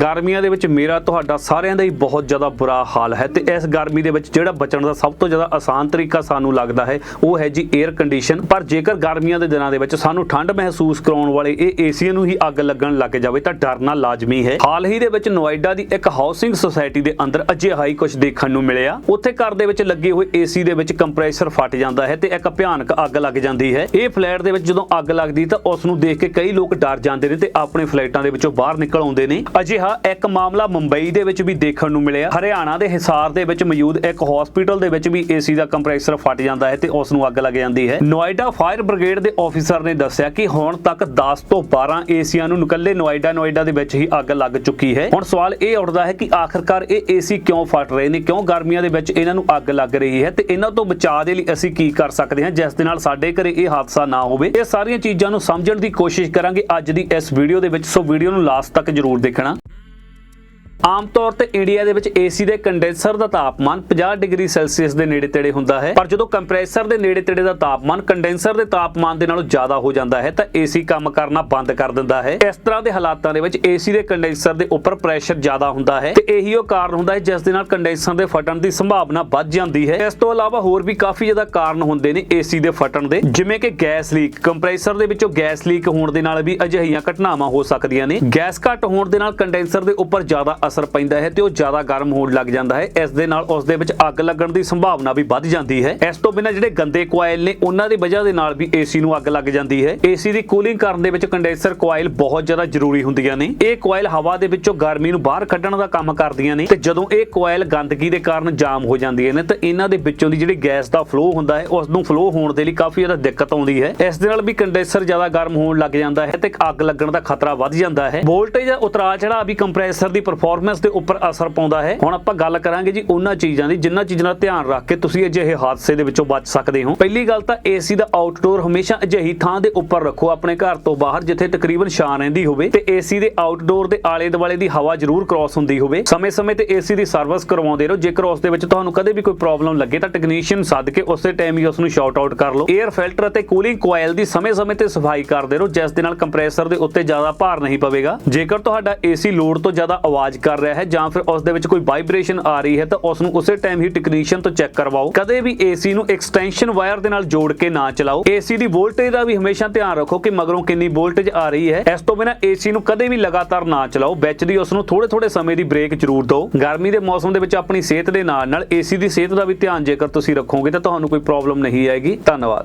ਗਰਮੀਆਂ ਦੇ ਵਿੱਚ ਮੇਰਾ ਤੁਹਾਡਾ ਸਾਰਿਆਂ ਦਾ ਹੀ ਬਹੁਤ ਜ਼ਿਆਦਾ ਬੁਰਾ ਹਾਲ ਹੈ ਤੇ ਇਸ ਗਰਮੀ ਦੇ ਵਿੱਚ ਜਿਹੜਾ ਬਚਣ ਦਾ ਸਭ ਤੋਂ ਜ਼ਿਆਦਾ ਆਸਾਨ ਤਰੀਕਾ ਸਾਨੂੰ ਲੱਗਦਾ ਹੈ, ਉਹ ਹੈ ਜੀ 에ਅਰ ਕੰਡੀਸ਼ਨ ਪਰ ਜੇਕਰ ਗਰਮੀਆਂ ਦੇ ਦਿਨਾਂ ਦੇ ਵਿੱਚ ਸਾਨੂੰ ਠੰਡ ਮਹਿਸੂਸ ਕਰਾਉਣ ਵਾਲੇ ਇਹ ਏਸੀਆਂ ਨੂੰ ਹੀ ਅੱਗ ਲੱਗਣ ਲੱਗ ਜਾਵੇ, ਤਾਂ ਡਰਨਾ ਲਾਜ਼ਮੀ ਹੈ। ਹਾਲ ਹੀ ਦੇ ਵਿੱਚ ਨੋਇਡਾ ਦੀ ਇੱਕ ਹਾਊਸਿੰਗ ਸੁਸਾਇਟੀ ਦੇ ਅੰਦਰ ਅਜਿਹਾ ਹੀ ਕੁਝ ਦੇਖਣ ਨੂੰ ਮਿਲਿਆ। ਉੱਥੇ ਘਰ ਦੇ ਵਿੱਚ ਲੱਗੇ ਹੋਏ ਏਸੀ ਦੇ ਵਿੱਚ ਕੰਪਰੈਸਰ ਫਟ ਜਾਂਦਾ ਹੈ ਤੇ ਇੱਕ ਭਿਆਨਕ ਅੱਗ ਲੱਗ ਜਾਂਦੀ ਹੈ। ਇਹ ਫਲੈਟ ਦੇ ਵਿੱਚ ਜਦੋਂ ਅੱਗ ਲੱਗਦੀ ਤਾਂ ਉਸ ਨੂੰ ਦੇਖ ਕੇ ਕਈ ਲੋਕ ਡਰ ਜਾਂਦੇ ਨੇ ਤੇ ਆਪਣੇ ਫਲਾਈਟਾਂ ਦੇ ਵਿੱਚੋਂ ਬਾਹਰ ਨਿਕਲ ਆਉਂਦੇ ਨੇ। ਅਜਿਹਾ ਇੱਕ ਮਾਮਲਾ ਮੁੰਬਈ ਦੇ ਵਿੱਚ ਵੀ ਦੇਖਣ ਨੂੰ ਮਿਲਿਆ। ਹਰਿਆਣਾ ਦੇ ਹਿਸਾਰ ਦੇ ਵਿੱਚ ਮੌਜੂਦ ਇੱਕ ਹਸਪੀਟਲ ਦੇ ਵਿੱਚ ਵੀ ਏਸੀ ਦਾ ਕੰਪਰੈਸਰ ਫਟ ਜਾਂਦਾ ਹੈ ਤੇ ਉਸ ਨੂੰ ਅੱਗ ਲੱਗ ਜਾਂਦੀ ਹੈ। ਨੋਇਡਾ ਫਾਇਰ ਬ੍ਰਿਗੇਡ ਦੇ ਆਫੀਸਰ ਨੇ ਦੱਸਿਆ ਕਿ ਹੁਣ ਤੱਕ 10 ਤੋਂ 12 ਏਸੀਆਂ ਨੂੰ ਨਿਕੱਲੇ ਨੋਇਡਾ ਨੋਇਡਾ ਦੇ ਵਿੱਚ ਹੀ ਅੱਗ ਲੱਗ ਚੁੱਕੀ ਹੈ। ਹੁਣ ਸਵਾਲ ਇਹ ਉੱਠਦਾ ਹੈ ਕਿ ਆਖਰਕਾਰ ਇਹ ਏਸੀ ਕਿਉਂ ਫਟ ਰਹੇ ਨੇ? ਕਿਉਂ ਗਰਮੀਆਂ ਦੇ ਵਿੱਚ ਇਹਨਾਂ ਨੂੰ ਅੱਗ ਲੱਗ ਰਹੀ ਹੈ? ਤੇ ਇਹਨਾਂ ਤੋਂ ਬਚਾਅ ਦੇ ਲਈ ਅਸੀਂ ਕੀ ਕਰ ਸਕਦੇ ਹਾਂ ਜਿਸ ਦੇ ਨਾਲ ਸਾਡੇ ਘਰੇ ਇਹ ਹਾਦਸਾ ਨਾ ਹੋਵੇ? ਇਹ ਸਾਰੀਆਂ ਚੀਜ਼ਾਂ ਨੂੰ ਸਮਝਣ ਦੀ ਕੋਸ਼ਿਸ਼ ਕਰਾਂਗੇ ਅੱਜ ਦੀ ਇਸ ਵੀਡੀਓ ਦੇ ਵਿੱਚ। ਸੋ ਵੀਡੀਓ ਨੂੰ ਲਾਸਟ ਤੱਕ ਜਰੂਰ ਦੇਖਣਾ। ਆਮ ਤੌਰ ਤੇ ਇੰਡੀਆ ਦੇ ਵਿੱਚ ਏਸੀ ਦੇ ਕੰਡੈਂਸਰ ਦਾ ਤਾਪਮਾਨ 50 ਡਿਗਰੀ ਸੈਲਸੀਅਸ ਦੇ ਨੇੜੇ ਤੇੜੇ ਹੁੰਦਾ ਹੈ। ਪਰ ਜਦੋਂ ਕੰਪਰੈਸਰ ਦੇ ਨੇੜੇ ਤੇੜੇ ਦਾ ਤਾਪਮਾਨ ਕੰਡੈਂਸਰ ਦੇ ਤਾਪਮਾਨ ਦੇ ਨਾਲੋਂ ਜ਼ਿਆਦਾ ਹੋ ਜਾਂਦਾ ਹੈ, ਤਾਂ ਏਸੀ ਕੰਮ ਕਰਨਾ ਬੰਦ ਕਰ ਦਿੰਦਾ ਹੈ। ਇਸ ਤਰ੍ਹਾਂ ਦੇ ਹਾਲਾਤਾਂ ਦੇ ਵਿੱਚ ਏਸੀ ਦੇ ਕੰਡੈਂਸਰ ਦੇ ਉੱਪਰ ਪ੍ਰੈਸ਼ਰ ਜ਼ਿਆਦਾ ਹੁੰਦਾ ਹੈ ਤੇ ਇਹੀ ਉਹ ਕਾਰਨ ਹੁੰਦਾ ਹੈ, ਜਿਸ ਦੇ ਨਾਲ ਕੰਡੈਂਸਰ ਦੇ ਫਟਣ ਦੀ ਸੰਭਾਵਨਾ ਵੱਧ ਜਾਂਦੀ ਹੈ। ਇਸ ਤੋਂ ਇਲਾਵਾ ਹੋਰ ਵੀ ਕਾਫੀ ਜ਼ਿਆਦਾ ਕਾਰਨ ਹੁੰਦੇ ਨੇ ਏਸੀ ਦੇ ਫਟਣ ਦੇ, ਜਿਵੇਂ ਕਿ ਗੈਸ ਲੀਕ। ਕੰਪਰੈਸਰ ਦੇ ਵਿੱਚੋਂ ਗੈਸ ਲੀਕ ਹੋਣ ਦੇ ਨਾਲ ਵੀ ਅਜਿਹੀਆਂ ਘਟਨਾਵਾਂ ਹੋ ਸਕਦੀਆਂ ਨੇ। ਗੈਸ ਘੱਟ ਹੋਣ ਦੇ ਨਾਲ ਕੰਡੈਂਸਰ ਦੇ ਉੱਪਰ ਜ਼ਿਆਦਾ ਅਸਰ ਪੈਂਦਾ ਹੈ ਤੇ ਉਹ ਜ਼ਿਆਦਾ ਗਰਮ ਹੋਣ ਲੱਗ ਜਾਂਦਾ ਹੈ। ਇਸ ਦੇ ਨਾਲ ਉਸ ਦੇ ਵਿੱਚ ਅੱਗ ਲੱਗਣ ਦੀ ਸੰਭਾਵਨਾ ਵੀ ਵੱਧ ਜਾਂਦੀ ਹੈ। ਇਸ ਤੋਂ ਬਿਨਾਂ ਜਿਹੜੇ ਗੰਦੇ ਕੋਇਲ ਨੇ, ਉਹਨਾਂ ਦੀ ਵਜ੍ਹਾ ਦੇ ਨਾਲ ਵੀ ਏਸੀ ਨੂੰ ਅੱਗ ਲੱਗ ਜਾਂਦੀ ਹੈ। ਏਸੀ ਦੀ ਕੂਲਿੰਗ ਕਰਨ ਦੇ ਵਿੱਚ ਕੰਡੈਂਸਰ ਕੋਇਲ ਬਹੁਤ ਜ਼ਿਆਦਾ ਜ਼ਰੂਰੀ ਹੁੰਦੀਆਂ ਨੇ। ਇਹ ਕੋਇਲ ਹਵਾ ਦੇ ਵਿੱਚੋਂ ਗਰਮੀ ਨੂੰ ਬਾਹਰ ਕੱਢਣ ਦਾ ਕੰਮ ਕਰਦੀਆਂ ਨੇ ਤੇ ਜਦੋਂ ਇਹ ਕੋਇਲ ਗੰਦਗੀ ਦੇ ਕਾਰਨ ਜਾਮ ਹੋ ਜਾਂਦੀਆਂ ਨੇ, ਤਾਂ ਇਹਨਾਂ ਦੇ ਵਿੱਚੋਂ ਦੀ ਜਿਹੜੀ ਗੈਸ ਦਾ ਫਲੋ ਹੁੰਦਾ ਹੈ, ਉਸ ਨੂੰ ਫਲੋ ਹੋਣ ਦੇ ਲਈ ਕਾਫੀ ਜ਼ਿਆਦਾ ਦਿੱਕਤ ਆਉਂਦੀ ਹੈ। ਇਸ ਦੇ ਨਾਲ ਵੀ ਕੰਡੈਂਸਰ ਜ਼ਿਆਦਾ ਗਰਮ ਹੋਣ ਲੱਗ ਜਾਂਦਾ ਹੈ ਤੇ ਅੱਗ ਲੱਗਣ ਦਾ ਖਤਰਾ ਵੱਧ ਜਾਂਦਾ ਹੈ। ਵੋਲਟੇਜ ਦਾ ਉਤਰਾਅ ਚੜਾਅ ਵੀ ਕੰਪਰੈਸਰ ਦੀ ਪਰਫਾਰਮੈਂਸ ਦੇ ਉੱਪਰ ਅਸਰ ਪਾਉਂਦਾ ਹੈ। ਹੁਣ ਆਪਾਂ ਗੱਲ ਕਰਾਂਗੇ ਜੀ ਉਹਨਾਂ ਚੀਜ਼ਾਂ ਦੀ ਜਿੰਨਾਂ ਚੀਜ਼ਾਂ ਦਾ ਧਿਆਨ ਰੱਖ ਕੇ ਤੁਸੀਂ ਅਜਿਹੇ ਹਾਦਸੇ ਦੇ ਵਿੱਚੋਂ ਬਚ ਸਕਦੇ ਹੋ। ਪਹਿਲੀ ਗੱਲ ਤਾਂ ਏਸੀ ਦਾ ਆਊਟਡੋਰ ਹਮੇਸ਼ਾ ਅਜਿਹੀ ਥਾਂ ਦੇ ਉੱਪਰ ਰੱਖੋ, ਆਪਣੇ ਘਰ ਤੋਂ ਬਾਹਰ, ਜਿੱਥੇ ਤਕਰੀਬਨ ਛਾਂ ਰਹਿੰਦੀ ਹੋਵੇ। ਤੇ ਏਸੀ ਦੇ ਆਊਟਡੋਰ ਦੇ ਆਲੇ ਦੁਆਲੇ ਦੀ ਹਵਾ ਜ਼ਰੂਰ ਕ੍ਰਾਸ ਹੁੰਦੀ ਹੋਵੇ। ਸਮੇਂ-ਸਮੇਂ ਤੇ ਏਸੀ ਦੀ ਸਰਵਿਸ ਕਰਵਾਉਂਦੇ ਰਹੋ। ਜੇਕਰ ਉਸ ਦੇ ਵਿੱਚ ਤੁਹਾਨੂੰ ਕਦੇ ਵੀ ਕੋਈ ਪ੍ਰੋਬਲਮ ਲੱਗੇ ਤਾਂ ਟੈਕਨੀਸ਼ੀਅਨ ਸੱਦ ਕੇ ਉਸੇ ਟਾਈਮ ਹੀ ਉਸ ਨੂੰ ਸ਼ਾਰਟ ਆਊਟ ਕਰ ਲਓ। 에ਅਰ ਫਿਲਟਰ ਅਤੇ ਕੂਲਿੰਗ ਕੋਇਲ ਦੀ ਸਮੇਂ-ਸਮੇਂ ਤੇ ਸਫ਼ਾਈ ਕਰਦੇ ਰਹੋ, ਜਿਸ ਦੇ ਨਾਲ ਕੰਪਰੈਸਰ ਦੇ ਉੱਤੇ ਜ਼ਿਆਦਾ ਭਾਰ ਨਹੀਂ ਪਵੇਗਾ। ਜੇਕਰ ਤੁਹਾਡਾ ਏਸੀ ਲੋਡ ਤੋਂ ਜ਼ਿਆਦਾ ਆਵਾਜ਼ ਕਰ ਰਿਹਾ ਹੈ ਜਾਂ ਫਿਰ ਉਸ ਦੇ ਵਿੱਚ ਕੋਈ ਵਾਈਬ੍ਰੇਸ਼ਨ ਆ ਰਹੀ ਹੈ ਤਾਂ ਉਸ ਨੂੰ ਉਸੇ ਟਾਈਮ ਹੀ ਟੈਕਨੀਸ਼ੀਅਨ ਤੋਂ ਚੈੱਕ ਕਰਵਾਓ। ਕਦੇ ਵੀ ਏਸੀ ਨੂੰ ਐਕਸਟੈਂਸ਼ਨ ਵਾਇਰ ਦੇ ਨਾਲ ਜੋੜ ਕੇ ਨਾ ਚਲਾਓ। ਏਸੀ ਦੀ ਵੋਲਟੇਜ ਦਾ ਵੀ ਹਮੇਸ਼ਾ ਧਿਆਨ ਰੱਖੋ ਕਿ ਮਗਰੋਂ ਕਿੰਨੀ ਵੋਲਟੇਜ ਆ ਰਹੀ ਹੈ। ਇਸ ਤੋਂ ਬਿਨਾਂ ਏਸੀ ਨੂੰ ਕਦੇ ਵੀ ਲਗਾਤਾਰ ਨਾ ਚਲਾਓ। ਵਿੱਚ ਦੀ ਉਸ ਨੂੰ ਥੋੜੇ ਥੋੜੇ ਸਮੇਂ ਦੀ ਬ੍ਰੇਕ ਜ਼ਰੂਰ ਦਿਓ। ਗਰਮੀ ਦੇ ਮੌਸਮ ਦੇ ਵਿੱਚ ਆਪਣੀ ਸਿਹਤ ਦੇ ਨਾਲ ਨਾਲ ਏਸੀ ਦੀ ਸਿਹਤ ਦਾ ਵੀ ਧਿਆਨ ਜੇਕਰ ਤੁਸੀਂ ਰੱਖੋਗੇ ਤਾਂ ਤੁਹਾਨੂੰ ਕੋਈ ਪ੍ਰੋਬਲਮ ਨਹੀਂ ਆਏਗੀ। ਧੰਨਵਾਦ।